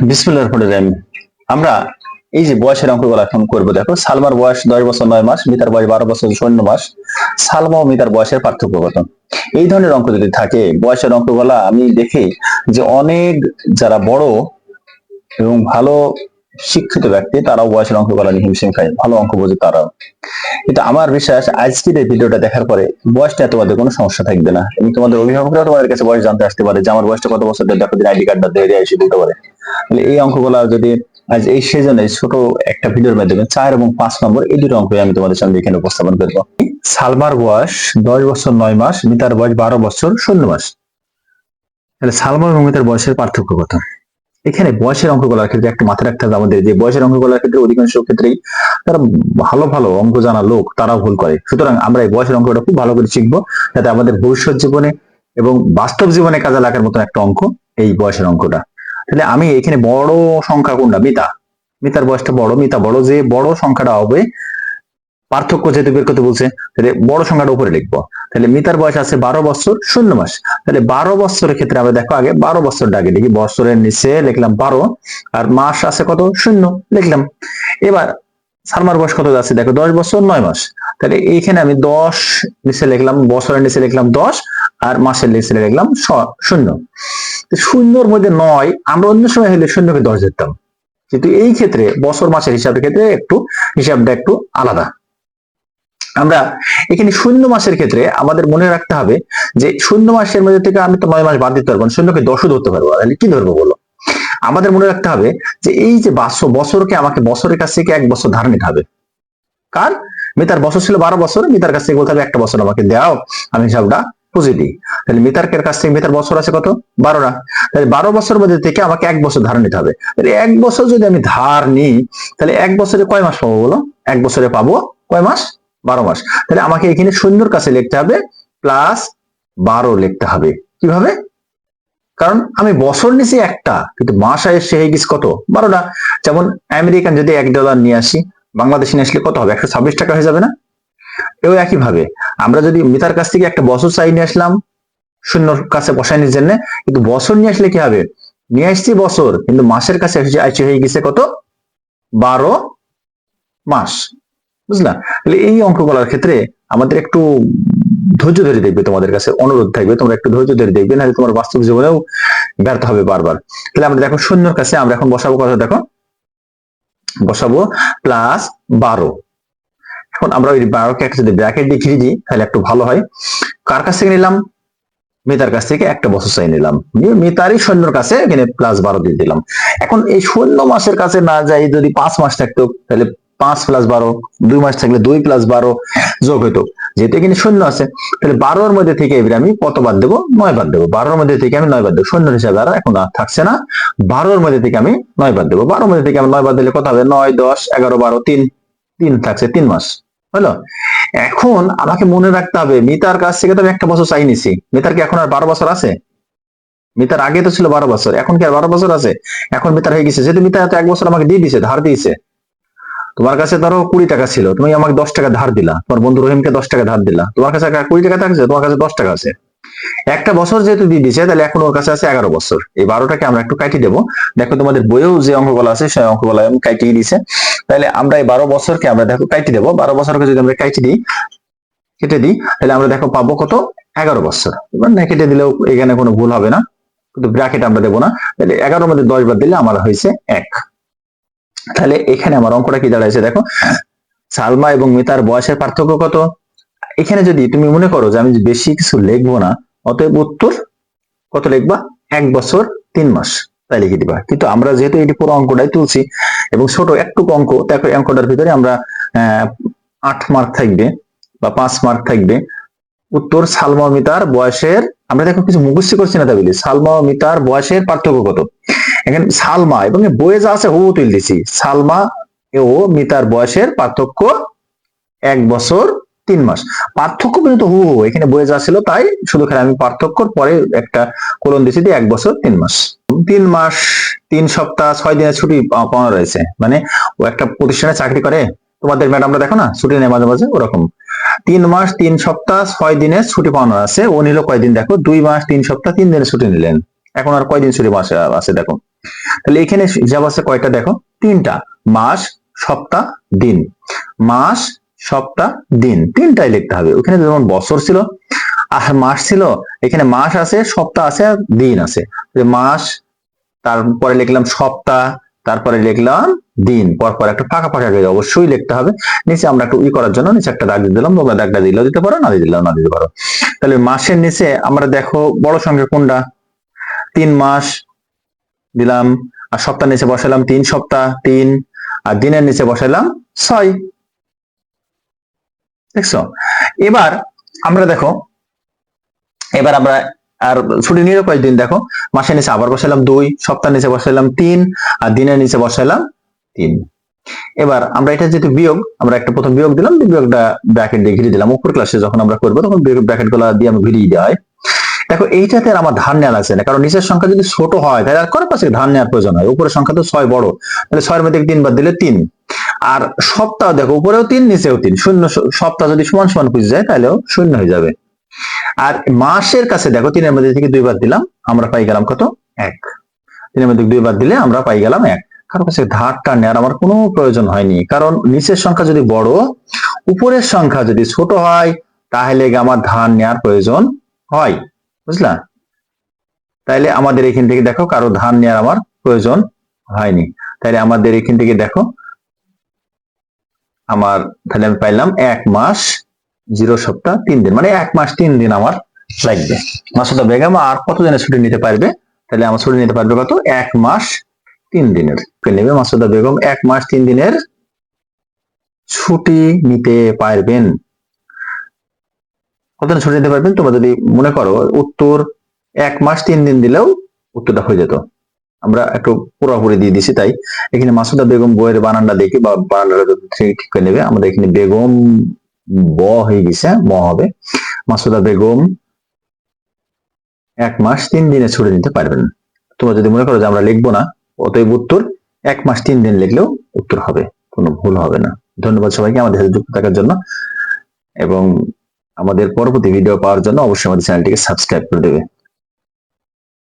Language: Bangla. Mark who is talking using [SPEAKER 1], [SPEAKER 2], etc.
[SPEAKER 1] বিসমিল্লাহ রহমানির রহিম। আমরা এই যে বয়সের অঙ্কগুলো এখন করব, দেখো, সালমার বয়স দশ বছর নয় মাস, মিতার বয়স বারো বছর শূন্য মাস। সালমা ও মিতার বয়সের পার্থক্য কত? এই ধরনের অঙ্ক যদি থাকে, বয়সের অঙ্কগুলা আমি দেখি যে অনেক যারা বড় এবং ভালো শিক্ষিত ব্যক্তি, তারাও বয়সের অঙ্ক অঙ্কগুলা নিয়ে হিমশিম খায়। ভালো অঙ্ক বোঝে তারাও। কিন্তু আমার বিশ্বাস, আজকের এই ভিডিওটা দেখার পরে বয়সটা তোমাদের কোনো সমস্যা থাকবে না। এবং তোমাদের অভিভাবকরা তোমাদের কাছে বয়স জানতে আসতে পারে যে, আমার বয়সটা কত বছর দেখো আইডি কার্ডটা দিয়ে এসে দিতে পারে। এই অঙ্কগুলা যদি আজ এই সেজনে ছোট একটা ভিডিওর মাধ্যমে চার এবং পাঁচ নম্বর এই দুটো অঙ্ক আমি তোমাদের সামনে এখানে উপস্থাপন করব। সালমার বয়স দশ বছর নয় মাস, মিতার বয়স বারো বছর শূন্য মাস। তাহলে সালমার এবং মিতার বয়সের পার্থক্য কত? এখানে বয়সের অঙ্কগুলোর ক্ষেত্রে একটা মাথায় রাখতে হবে আমাদের যে বয়সের অঙ্ক অঙ্কগুলোর ক্ষেত্রে অধিকাংশ ক্ষেত্রেই তারা ভালো ভালো অঙ্ক জানা লোক, তারাও ভুল করে। সুতরাং আমরা এই বয়সের অঙ্কটা খুব ভালো করে শিখব যাতে আমাদের ভবিষ্যৎ জীবনে এবং বাস্তব জীবনে কাজে লাগার মতো একটা অঙ্ক এই বয়সের অঙ্কটা। তাহলে আমি এখানে বড় সংখ্যা কোনটা? মিতা। মিতার বয়সটা বড়, মিতা বড়, যে বড় সংখ্যাটা হবে, পার্থক্য যেহেতু বের করতে বলছে, তাহলে বড় সংখ্যাটা উপরে লিখব। তাহলে মিতার বয়স আছে বারো বছর, শূন্য মাস। তাহলে বারো বছরের ক্ষেত্রে আমরা দেখো আগে, বারো বছর আগে লিখি বছরের নিচে লিখলাম বারো, আর মাস আছে কত? শূন্য, লিখলাম। এবার সালমার বয়স কত আছে দেখো, দশ বছর, নয় মাস। তাহলে এইখানে আমি দশ নিচে লিখলাম, বছরের নিচে লিখলাম দশ, আর মাসের নিচে লিখলাম শূন্য। শূন্যর মধ্যে নয়, আমরা অন্য সময় হলে শূন্যকে দশ দিতাম কিন্তু এই ক্ষেত্রে বছর মাসের হিসাবের ক্ষেত্রে একটু, হিসাবটা একটু আলাদা। আমরা এখানে শূন্য মাসের ক্ষেত্রে আমাদের মনে রাখতে হবে যে শূন্য মাসের মধ্যে থেকে আমি তো নয় মাস বাদ দিতে পারব শূন্যকে দশও ধরতে পারব। তাহলে কি ধরবো বলো? আমাদের মনে রাখতে হবে যে এই যে বাসো বছরকে আমাকে বছরের কাছ থেকে এক বছর ধার নিতে হবে। কার? মিতার বছর ছিল বারো বছর মিতার কাছ থেকে বলতে হবে একটা বছর আমাকে দাও আমি হিসাবটা বুঝে দিই তাহলে মিতার্কের কাছ থেকে মিতার বছর আছে কত? বারোটা তাহলে বারো বছর মধ্যে থেকে আমাকে এক বছর ধার নিতে হবে। তাহলে এক বছর যদি আমি ধার নিই, তাহলে এক বছরে কয় মাস পাবো বলো? এক বছরে পাবো কয় মাস? বারো মাস। তাহলে আমাকে এখানে শূন্যর কাছে লিখতে হবে প্লাস বারো লিখতে হবে। কীভাবে? কারণ আমি বছর নিছি একটা, কিন্তু মাস এসে হয়ে গেছে কত? বারোটা যেমন আমেরিকান যদি এক ডলার নিয়ে আসি, বাংলাদেশে নিয়ে আসলে কত হবে? একশো ছাব্বিশ টাকা হয়ে যাবে না? এও একই ভাবে আমরা যদি মিতার কাছ থেকে একটা বছর চাই নিয়ে আসলাম, শূন্যর কাছে বসাইনির জন্য, কিন্তু বছর নিয়ে আসলে কি হবে? নিয়ে আসছি বছর, কিন্তু মাসের কাছে হয়ে গেছে কত? বারো মাস। বুঝলা? তাহলে এই অঙ্কগুলোর ক্ষেত্রে আমাদের একটু ধৈর্য ধরে দেখবে তোমাদের কাছে অনুরোধ থাকবে, তোমরা একটু ধৈর্য ধরে দেখবে, নাহলে তোমার বাস্তব জীবনেও ব্যর্থ হবে বারবার। তাহলে আমরা দেখো শূন্যর কাছে আমরা এখন বসাবো কথা দেখো? বসাবো প্লাস বারো। এখন আমরা ওই বারোকে একটা যদি ব্র্যাকেট দিয়ে ঘিরে দিই, তাহলে একটু ভালো হয়। কার কাছ থেকে নিলাম? মিতার কাছ থেকে একটা বছর চাই নিলাম। মিতারই সৈন্যর কাছে এখানে প্লাস বারো দিয়ে দিলাম। এখন এই শূন্য মাসের কাছে না যাই যদি পাঁচ মাস থাকতো, তাহলে পাঁচ প্লাস বারো, দুই মাস থাকলে দুই প্লাস বারো যোগ হতো যেহেতু এখানে শূন্য আছে, তাহলে বারোর মধ্যে থেকে এবার আমি কত বাদ দেবো? নয় বাদ দেবো। বারোর মধ্যে থেকে আমি নয় বাদ দেবো। শূন্য হিসাবে আর এখন আর থাকছে না। বারোর মধ্যে থেকে আমি নয় বাদ দেবো। বারোর মধ্যে থেকে আমি নয় বাদ দিলে কত হবে? নয়, দশ, এগারো, বারো, তিন। তিন থাকছে, তিন মাস। হলো? এখন আমাকে মনে রাখতে হবে, মিতার কাছ থেকে তো আমি একটা বছর চাই নিছি। মিতার কি এখন আর বারো বছর আছে? মিতার আগে তো ছিল বারো বছর, এখন কি আর বারো বছর আছে? এখন মিতার হয়ে গেছে, যেহেতু মিতা এত এক বছর আমাকে দিয়ে দিছে, ধার দিয়েছে। তোমার কাছে ধরো কুড়ি টাকা ছিল, তুমি আমাকে দশ টাকা ধার দিলা। তোমার বন্ধু রহিমকে দশ টাকা ধার দিলা। তোমার কাছে কুড়ি টাকা থাকছে, তোমার কাছে দশ টাকা আছে। একটা বছর যেহেতু দিয়ে দিছে তাহলে এখন ওর কাছে আছে এগারো বছর। এই বারোটাকে আমরা একটু কাটিয়ে দেবো। দেখো তোমাদের বইয়েও যে অঙ্কগুলো আছে, সেই অঙ্কগুলো আমি কাটিয়ে দিছে তাহলে আমরা এই বারো বছরকে আমরা দেখো কাটিয়ে দেবো। বারো বছরকে যদি আমরা কাটিয়ে দিই, কেটে দিই, তাহলে আমরা দেখো পাবো কত? এগারো বছর। এবার না কেটে দিলেও এখানে কোনো ভুল হবে না। কিন্তু ব্র্যাকেট আমরা দেবো না। তাহলে এগারোর মধ্যে দশ বার দিলে আমার হয়েছে এক। তাহলে এখানে আমার অঙ্কটা কি দাঁড়াইছে দেখো? সালমা এবং মিতার বয়সের পার্থক্য কত? এখানে যদি তুমি মনে করো যে আমি বেশি কিছু লিখব না, অতএব উত্তর কত লিখবা? এক বছর তিন মাস। তাই লিখে দিবা। কিন্তু আমরা যেহেতু এটি পুরো অঙ্কটাই তুলছি এবং ছোট একটু অঙ্ক দেখো অঙ্কটার ভিতরে আমরা আট মার্ক থাকবে বা পাঁচ মার্ক থাকবে। উত্তর সালমা মিতার বয়সের, আমরা দেখো কিছু মুখস্থ করছি না তা বলি। সালমা মিতার বয়সের পার্থক্য কত? এখানে সালমা এবং বইয়ে যা আছে হু তুল দিছি। সালমা ও মিতার বয়সের পার্থক্য এক বছর তিন মাস। পার্থক্য কিন্তু হু হু, এখানে বয়ে যা ছিল তাই শুধু খালি আমি পার্থক্যর পরে একটা কোলন দিছি দিয়ে এক বছর তিন মাস। তিন মাস, তিন সপ্তাহ, ছয় দিনের ছুটি পাওয়া রয়েছে। মানে ও একটা প্রতিষ্ঠানে চাকরি করে, তোমাদের ম্যাডামরা দেখো না, ছুটি নেয় মাঝে মাঝে ওরকম। তিন মাস, তিন সপ্তাহ, ছয় দিনের ছুটি পাওয়ানো আছে, ও নিল কয়দিন দেখো, দুই মাস, তিন সপ্তাহ, তিন দিনের ছুটি নিলেন। এখন আর কয়দিন ছুটি মাসে আছে দেখো। তাহলে এখানে হিসাব আছে কয়টা দেখো? তিনটা। মাস, সপ্তাহ, দিন। মাস সপ্তাহ দিন। তিনটাই লিখতে হবে। ওখানে যেমন বছর ছিল আর মাস ছিল, এখানে মাস আছে, সপ্তাহ আছে আর দিন আছে। মাস, তারপরে লিখলাম সপ্তাহ, তারপরে লিখলাম দিন, পরপর একটা ফাঁকা ফাঁকা জায়গা অবশ্যই লিখতে হবে। নিচে আমরা একটু ই করার জন্য নিচে একটা দাগ দিয়ে দিলাম, তোমরা দাগটা দিলেও দিতে পারো, না দিয়ে দিলেও না দিতে পারো। তাহলে মাসের নিচে আমরা দেখো বড় সংখ্যা কোনটা? তিন মাস দিলাম, আর সপ্তাহ নিচে বসালাম তিন সপ্তাহ, তিন, আর দিনের নিচে বসালাম ছয়। দেখছ? এবার আমরা দেখো, এবার আমরা আর ছুটি নিয়ে কয়েকদিন দেখো, মাসের নিচে আবার বসালাম দুই সপ্তাহ নিচে বসালাম তিন, আর দিনের নিচে বসালাম তিন। এবার আমরা এটা যেহেতু বিয়োগ, আমরা একটা প্রথম বিয়োগ দিলাম বিয়োগটা ব্র্যাকেট দিয়ে ঘিরে দিলাম। উপর ক্লাসে যখন আমরা করব, তখন ব্র্যাকেটগুলা দিয়ে আমি ঘিরিয়ে দেওয়া হয় দেখো, এইটাতে আমার ধান নেওয়া লাগছে না, কারণ নিচের সংখ্যা যদি ছোট হয়, তাহলে আর করে পাশে ধান নেওয়ার প্রয়োজন হয়। উপরের সংখ্যা তো ছয় বড়, তাহলে ছয়ের মধ্যে তিন বাদ দিলে তিন। আর সপ্তাহ দেখো, উপরেও তিন, নিচেও তিন। শূন্য সপ্তাহ যদি সমান সমান বুঝে যায় তাহলেও শূন্য হয়ে যাবে। আর মাসের কাছে দেখো, তিনের মধ্যে থেকে দুইবার দিলাম, আমরা পাই গেলাম কত? এক। তিনের মধ্যে দুইবার দিলে আমরা পাই গেলাম এক। কারও কাছে ধারটা নেওয়ার আমার কোনো প্রয়োজন হয়নি, কারণ নিচের সংখ্যা যদি বড়, উপরের সংখ্যা যদি ছোট হয়, তাহলে আমার ধার নেওয়ার প্রয়োজন হয়। বুঝলা? তাইলে আমাদের এখান থেকে দেখো, কারও ধান নেওয়ার আমার প্রয়োজন হয়নি। তাইলে আমাদের এখান থেকে দেখো আমার, তাহলে আমি পাইলাম এক মাস, জিরো সপ্তাহ, তিন দিন। মানে এক মাস, তিন দিন আমার লাগবে। মাসুদা বেগম, আর কত দিনের ছুটি নিতে পারবে? তাহলে আমার ছুটি নিতে পারবে কত? এক মাস, তিন দিনের। নেবে? মাসুদা বেগম, এক মাস, তিন দিনের ছুটি নিতে পারবেন। কতদিন ছুটি নিতে পারবেন? তোমরা যদি মনে করো, উত্তর এক মাস, তিন দিন দিলেও উত্তরটা হয়ে যেত। আমরা একটু পুরোপুরি দিয়ে দিছি তাই। এখানে মাসুদা বেগম বইয়ের বানানটা দেখি বা বানানটা ঠিক করে নেবে, আমাদের এখানে বেগম ব হয়ে গেছে ম হবে। মাসুদা বেগম এক মাস তিন দিনে ছুটি নিতে পারবেন। তোমরা যদি মনে করো যে আমরা লিখব না, অতএব উত্তর এক মাস তিন দিন লিখলেও উত্তর হবে, কোনো ভুল হবে না। ধন্যবাদ সবাইকে আমাদের সাথে যুক্ত থাকার জন্য। এবং আমাদের পরবর্তী ভিডিও পাওয়ার জন্য অবশ্যই আমাদের চ্যানেলটিকে সাবস্ক্রাইব করে দেবে।